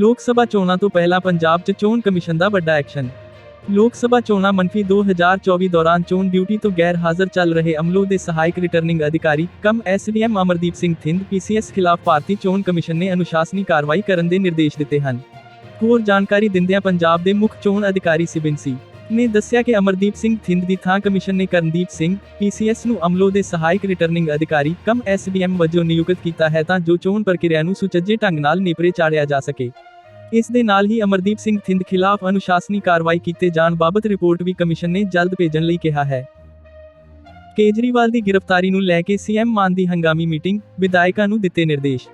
ਲੋਕ ਸਭਾ ਚੋਣਾਂ ਤੋਂ ਪਹਿਲਾਂ ਪੰਜਾਬ 'ਚ ਚੋਣ ਕਮਿਸ਼ਨ ਦਾ ਵੱਡਾ ਐਕਸ਼ਨ। ਲੋਕ ਸਭਾ ਚੋਣਾਂ ਮੰਫੀ 2024 ਦੌਰਾਨ ਚੋਣ ਡਿਊਟੀ ਤੋਂ ਗੈਰ ਹਾਜ਼ਰ ਚੱਲ ਰਹੇ ਅਮਲੋ ਦੇ ਸਹਾਇਕ ਰਿਟਰਨਿੰਗ ਅਧਿਕਾਰੀ cum SDM Amardeep Singh Thind PCS ਖਿਲਾਫ ਭਾਰਤੀ ਚੋਣ ਕਮਿਸ਼ਨ ਨੇ ਅਨੁਸ਼ਾਸਨੀ ਕਾਰਵਾਈ ਕਰਨ ਦੇ ਨਿਰਦੇਸ਼ ਦਿੱਤੇ ਹਨ। ਹੋਰ ਜਾਣਕਾਰੀ ਦਿੰਦਿਆਂ ਪੰਜਾਬ ਦੇ ਮੁੱਖ ਚੋਣ ਅਧਿਕਾਰੀ ਸਿਬਿੰਸੀ ਨੇ ਦੱਸਿਆ ਕਿ ਅਮਰਦੀਪ ਸਿੰਘ ਥਿੰਦ ਦੀ ਥਾਂ ਕਮਿਸ਼ਨ ਨੇ ਕਰਨਦੀਪ ਸਿੰਘ ਪੀਸੀਐਸ ਨੂੰ ਅਮਲੋ ਦੇ ਸਹਾਇਕ ਰਿਟਰਨਿੰਗ ਅਧਿਕਾਰੀ ਕਮ ਐਸਡੀਐਮ ਵਜੋਂ ਨਿਯੁਕਤ ਕੀਤਾ ਹੈ ਤਾਂ ਜੋ ਚੋਣ ਪ੍ਰਕਿਰਿਆ ਨੂੰ ਸੁਚੱਜੇ ਢੰਗ ਨਾਲ ਨੇਪਰੇ ਚਾੜਿਆ ਜਾ ਸਕੇ। ਇਸ ਦੇ ਨਾਲ ਹੀ ਅਮਰਦੀਪ ਸਿੰਘ ਥਿੰਦ ਖਿਲਾਫ ਅਨੁਸ਼ਾਸਨੀ ਕਾਰਵਾਈ ਕੀਤੇ ਜਾਣ ਬਾਬਤ ਰਿਪੋਰਟ ਵੀ ਕਮਿਸ਼ਨ ਨੇ ਜਲਦ ਭੇਜਣ ਲਈ ਕਿਹਾ ਹੈ। ਕੇਜਰੀਵਾਲ ਦੀ ਗ੍ਰਿਫਤਾਰੀ ਨੂੰ ਲੈ ਕੇ ਸੀਐਮ ਮਾਨ ਦੀ ਹੰਗਾਮੀ ਮੀਟਿੰਗ, ਵਿਧਾਇਕਾਂ ਨੂੰ ਦਿੱਤੇ ਨਿਰਦੇਸ਼।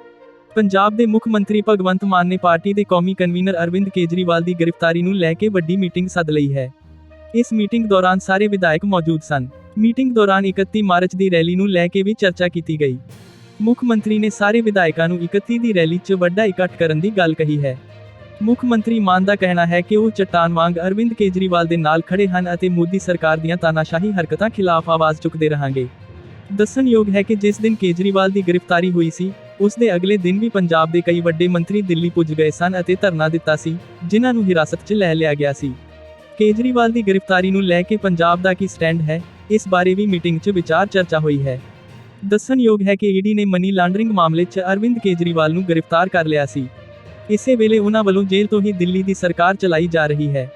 ਪੰਜਾਬ ਦੇ ਮੁੱਖ ਮੰਤਰੀ ਭਗਵੰਤ ਮਾਨ ਨੇ ਪਾਰਟੀ ਦੇ ਕੌਮੀ ਕਨਵੀਨਰ ਅਰਵਿੰਦ ਕੇਜਰੀਵਾਲ ਦੀ ਗ੍ਰਿਫਤਾਰੀ ਨੂੰ ਲੈ ਕੇ ਵੱਡੀ ਮੀਟਿੰਗ ਸੱਦ ਲਈ ਹੈ। ਇਸ ਮੀਟਿੰਗ ਦੌਰਾਨ ਸਾਰੇ ਵਿਧਾਇਕ ਮੌਜੂਦ ਸਨ। ਮੀਟਿੰਗ ਦੌਰਾਨ 31 ਮਾਰਚ ਦੀ ਰੈਲੀ ਨੂੰ ਲੈ ਕੇ ਵੀ ਚਰਚਾ ਕੀਤੀ ਗਈ। ਮੁੱਖ ਮੰਤਰੀ ਨੇ ਸਾਰੇ ਵਿਧਾਇਕਾਂ ਨੂੰ 31 ਦੀ ਰੈਲੀ 'ਚ ਵੱਡਾ ਇਕੱਠ ਕਰਨ ਦੀ ਗੱਲ ਕਹੀ ਹੈ। ਮੁੱਖ ਮੰਤਰੀ ਮਾਨ ਦਾ ਕਹਿਣਾ ਹੈ ਕਿ ਉਹ ਚਟਾਨ ਵਾਂਗ ਅਰਵਿੰਦ ਕੇਜਰੀਵਾਲ ਦੇ ਨਾਲ ਖੜੇ ਹਨ ਅਤੇ ਮੋਦੀ ਸਰਕਾਰ ਦੀਆਂ ਤਾਨਾਸ਼ਾਹੀ ਹਰਕਤਾਂ ਖਿਲਾਫ ਆਵਾਜ਼ ਚੁੱਕਦੇ ਰਹਾਂਗੇ। ਦੱਸਣਯੋਗ ਹੈ ਕਿ ਜਿਸ ਦਿਨ ਕੇਜਰੀਵਾਲ ਦੀ ਗ੍ਰਿਫਤਾਰੀ ਹੋਈ ਸੀ, ਉਸ ਦੇ ਅਗਲੇ ਦਿਨ ਵੀ ਪੰਜਾਬ ਦੇ ਕਈ ਵੱਡੇ ਮੰਤਰੀ ਦਿੱਲੀ ਪੁੱਜ ਗਏ ਸਨ ਅਤੇ ਧਰਨਾ ਦਿੱਤਾ ਸੀ, ਜਿਨ੍ਹਾਂ ਨੂੰ ਹਿਰਾਸਤ 'ਚ ਲੈ ਲਿਆ ਗਿਆ ਸੀ। ਕੇਜਰੀਵਾਲ ਦੀ ਗ੍ਰਿਫਤਾਰੀ ਨੂੰ ਲੈ ਕੇ ਪੰਜਾਬ ਦਾ ਕੀ ਸਟੈਂਡ ਹੈ, ਇਸ ਬਾਰੇ ਵੀ ਮੀਟਿੰਗ 'ਚ ਵਿਚਾਰ ਚਰਚਾ ਹੋਈ ਹੈ। ਦੱਸਣਯੋਗ ਹੈ ਕਿ ਈਡੀ ਨੇ ਮਨੀ ਲਾਂਡਰਿੰਗ ਮਾਮਲੇ 'ਚ ਅਰਵਿੰਦ ਕੇਜਰੀਵਾਲ ਨੂੰ ਗ੍ਰਿਫਤਾਰ ਕਰ ਲਿਆ ਸੀ। ਇਸੇ ਵੇਲੇ ਉਹਨਾਂ ਵੱਲੋਂ ਜੇਲ੍ਹ ਤੋਂ ਹੀ ਦਿੱਲੀ ਦੀ ਸਰਕਾਰ ਚਲਾਈ ਜਾ ਰਹੀ ਹੈ।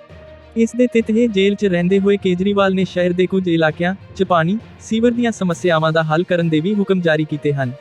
ਇਸ ਦੇ ਤਹਿਤ ਇਹ ਜੇਲ੍ਹ 'ਚ ਰਹਿੰਦੇ ਹੋਏ ਕੇਜਰੀਵਾਲ ਨੇ ਸ਼ਹਿਰ ਦੇ ਕੁਝ ਇਲਾਕਿਆਂ 'ਚ ਪਾਣੀ, ਸੀਵਰ ਦੀਆਂ ਸਮੱਸਿਆਵਾਂ ਦਾ ਹੱਲ ਕਰਨ ਦੇ ਵੀ ਹੁਕਮ ਜਾਰੀ ਕੀਤੇ ਹਨ।